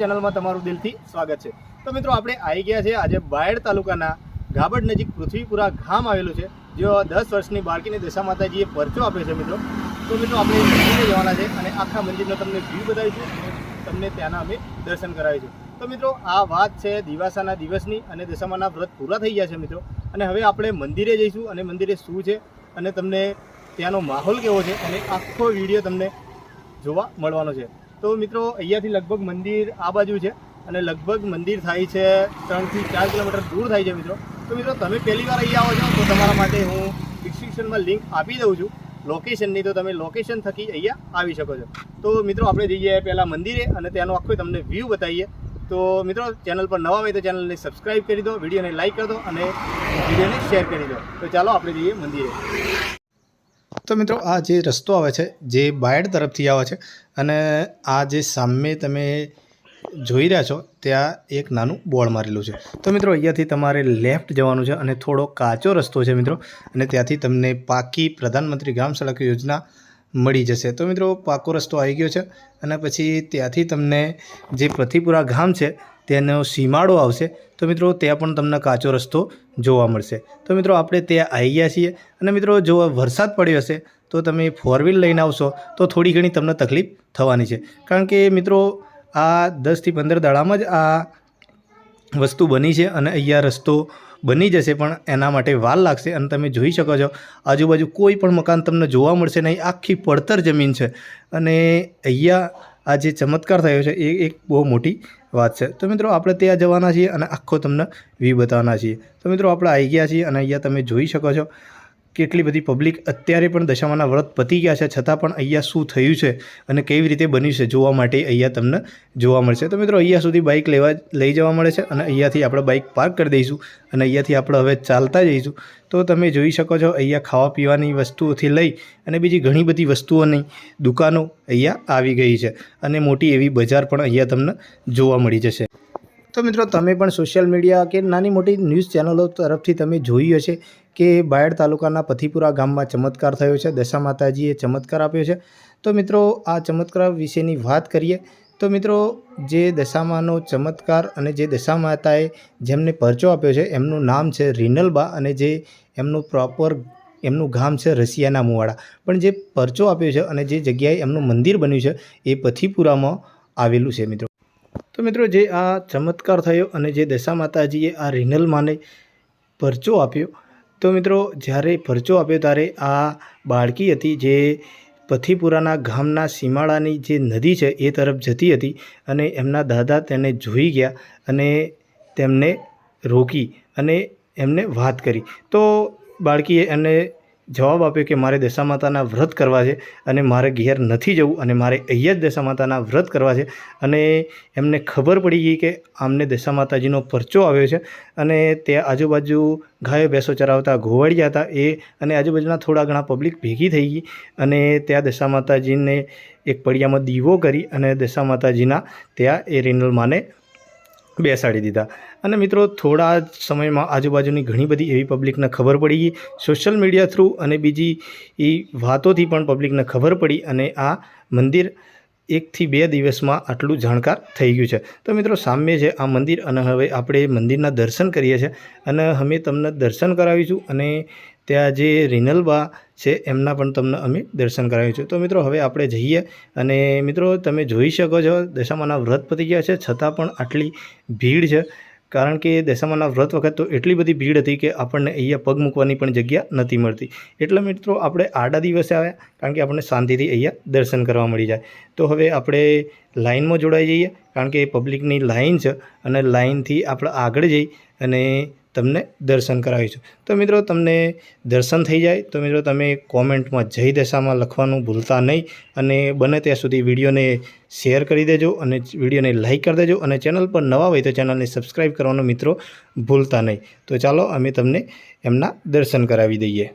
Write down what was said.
ચેનલમાં તમારું દિલથી સ્વાગત છે. તો મિત્રો, આપણે આવી ગયા છે આજે બાયડ તાલુકાના ગાબડ નજીક પૃથ્વીપુરા ગામ આવેલું છે, જે દસ વર્ષની બાળકીને દશા માતાજીએ પરચો આપ્યો છે મિત્રો. તો મિત્રો, આપણે મંદિરે જવાના છે અને આખા મંદિરનો તમને વ્યૂ બતાવીશું તમને ત્યાંના અમે દર્શન કરાવીશું. તો મિત્રો, આ વાત છે દિવાસાના દિવસની અને દશામાના વ્રત પૂરા થઈ ગયા છે મિત્રો. અને હવે આપણે મંદિરે જઈશું અને મંદિરે શું છે અને તમને ત્યાંનો માહોલ કેવો છે અને આખો વીડિયો તમને જોવા મળવાનો છે. તો મિત્રો, અહીંયાથી લગભગ મંદિર આ બાજુ છે અને લગભગ મંદિર થાય છે ત્રણથી ચાર કિલોમીટર દૂર થાય છે મિત્રો. તો મિત્રો, તમે પહેલી વાર અહીંયા આવો છો તો તમારા માટે હું ડિસ્ક્રિપ્શનમાં લિંક આપી દઉં છું. લોકેશનની તો તમે લોકેશન થકી અહીંયા આવી શકો છો. તો મિત્રો, આપણે જઈએ પહેલાં મંદિરે અને ત્યાંનો આખો તમને વ્યૂ બતાવીએ. તો મિત્રો ચેનલ પર નવા હોય તો ચેનલને સબસ્ક્રાઈબ કરી દો, વિડીયોને લાઈક કરી દો અને વિડીયોને શેર કરી દો. તો ચાલો, આપણે જઈએ મંદિરે. તો મિત્રો, આ જે રસ્તો આવે છે, જે બાયડ તરફથી આવે છે અને આ જે સામે તમે જોઈ રહ્યા છો, ત્યાં એક નાનું બોર્ડ મારેલું છે. તો મિત્રો, અહીંયાથી તમારે લેફ્ટ જવાનું છે અને થોડો કાચો રસ્તો છે મિત્રો અને ત્યાંથી તમને પાકી પ્રધાનમંત્રી ગ્રામ સડક યોજના મળી જશે. તો મિત્રો, પાકો રસ્તો આવી ગયો છે અને પછી ત્યાંથી તમને જે પ્રતિપુરા ગામ છે તેનો સીમાડો આવશે. તો મિત્રો, ત્યાં પણ તમને કાચો રસ્તો જોવા મળશે. તો મિત્રો, આપણે ત્યાં આવી ગયા છીએ. અને મિત્રો, જો વરસાદ પડ્યો હશે, તો તમે ફોર વ્હીલ લઈને આવશો, તો થોડી ઘણી તમને તકલીફ થવાની છે. કારણ કે મિત્રો, આ દસથી પંદર દાડામાં જ આ વસ્તુ બની છે અને અહીંયા રસ્તો બની જશે, પણ એના માટે વાર લાગશે. અને તમે જોઈ શકો છો, આજુબાજુ કોઈ પણ મકાન તમને જોવા મળશે નહીં. આખી પડતર જમીન છે. અને અહીંયા આ જે ચમત્કાર થયો છે, એ એક બહુ મોટી વાત છે. તો મિત્રો, આપણે ત્યાં જવાના છીએ અને આખો તમને વ્યૂ બતાવવાના છીએ. તો મિત્રો, આપણે આવી ગયા છીએ અને અહીંયા તમે જોઈ શકો છો કેટલી બધી પબ્લિક અત્યારે પણ દશામાના વ્રત પતી ગયા છે, છતાં પણ અહીંયા શું થયું છે અને કેવી રીતે બન્યું છે જોવા માટે અહીંયા તમને જોવા મળશે. તો મિત્રો, અહીંયા સુધી બાઇક લેવા લઈ જવા મળે છે અને અહીંયાથી આપણે બાઇક પાર્ક કરી દઈશું અને અહીંયાથી આપણે હવે ચાલતા જઈશું. તો તમે જોઈ શકો છો, અહીંયા ખાવા પીવાની વસ્તુઓથી લઈ અને બીજી ઘણી બધી વસ્તુઓની દુકાનો અહીંયા આવી ગઈ છે અને મોટી એવી બજાર પણ અહીંયા તમને જોવા મળી જશે. તો મિત્રો તમે પણ સોશિયલ મીડિયા કે નાની મોટી ન્યૂઝ ચેનલો તરફથી તમે જોઈ હશે કે બાયડ તાલુકાના પથીપુરા ગામમાં ચમત્કાર થયો છે, દશા માતાજીએ ચમત્કાર આપ્યો છે. તો મિત્રો આ ચમત્કાર વિશેની વાત કરીએ તો મિત્રો જે દશામાનો ચમત્કાર અને જે દશા માતાએ જેમને પરચો આપ્યો છે, એમનું નામ છે રીનલબા અને જે એમનું પ્રોપર એમનું ગામ છે રશિયાના મુવાડા. પણ જે પરચો આપ્યો છે અને જે જગ્યાએ એમનું મંદિર બન્યું છે, એ પથીપુરામાં આવેલું છે મિત્રો. તો મિત્રો જે આ ચમત્કાર થયો અને જે દશા માતાજીએ આ રિનલ માને પરચો આપ્યો, તો મિત્રો જ્યારે પરચો આપ્યો ત્યારે આ બાળકી હતી જે પથીપુરાના ગામના સીમાડાની જે નદી છે એ તરફ જતી હતી અને એમના દાદા તેને જોઈ ગયા અને તેમને રોકી અને એમને વાત કરી. તો બાળકીએ એને જવાબ આપ્યો કે મારે દશા માતાના વ્રત કરવા છે અને મારે ઘેર નથી જવું અને મારે અહીંયા જ દશા માતાના વ્રત કરવા છે. અને એમને ખબર પડી ગઈ કે આમને દશા માતાજીનો પરચો આવ્યો છે અને ત્યાં આજુબાજુ ગાયો ભેંસો ચરાવતા ઘોવાડિયા હતા. એ અને આજુબાજુના થોડા ઘણા પબ્લિક ભેગી થઈ ગઈ અને ત્યાં દશા માતાજીને એક પડિયામાં દીવો કરી અને દશા માતાજીના ત્યાં એ રિનલ માને બેસાડી દીધા. અને મિત્રો, થોડા સમયમાં આજુબાજુની ઘણી બધી એવી પબ્લિકને ખબર પડી ગઈ. સોશિયલ મીડિયા થ્રુ અને બીજી એ વાતોથી પણ પબ્લિકને ખબર પડી અને આ મંદિર એકથી બે દિવસમાં આટલું જાણકાર થઈ ગયું છે. તો મિત્રો, સામે છે આ મંદિર અને હવે આપણે મંદિરના દર્શન કરીએ છીએ અને અમે તમને દર્શન કરાવીશું અને ત્યાં જે રિનલબા છે, એમના પણ તમને અમે દર્શન કરાવીશું. તો મિત્રો, હવે આપણે જઈએ અને મિત્રો, તમે જોઈ શકો છો, દશામાના વ્રત પતી ગયા છે. છતાં પણ આટલી ભીડ છે. કારણ કે દશામાના વ્રત વખત તો એટલી બધી ભીડ હતી કે આપણને અહીંયા પગ મૂકવાની પણ જગ્યા નથી મળતી. એટલે મિત્રો આપણે આડા દિવસે આવ્યા કારણ કે આપણને શાંતિથી અહીંયા દર્શન કરવા મળી જાય. તો હવે આપણે લાઇનમાં જોડાઈ જઈએ કારણ કે પબ્લિકની લાઇન છે અને લાઇનથી આપણે આગળ જઈ અને તમને દર્શન કરાવીશું. તો મિત્રો, તમને દર્શન થઈ જાય. તો મિત્રો, તમે કોમેન્ટમાં જય દશામાં લખવાનું ભૂલતા નહીં અને બને ત્યાં સુધી વિડીયોને શેર કરી દેજો અને વિડીયોને લાઇક કરી દેજો અને ચેનલ પર નવા હોય તો ચેનલને સબસ્ક્રાઈબ કરવાનો મિત્રો ભૂલતા નહીં. તો ચાલો, અમે તમને એમના દર્શન કરાવી દઈએ.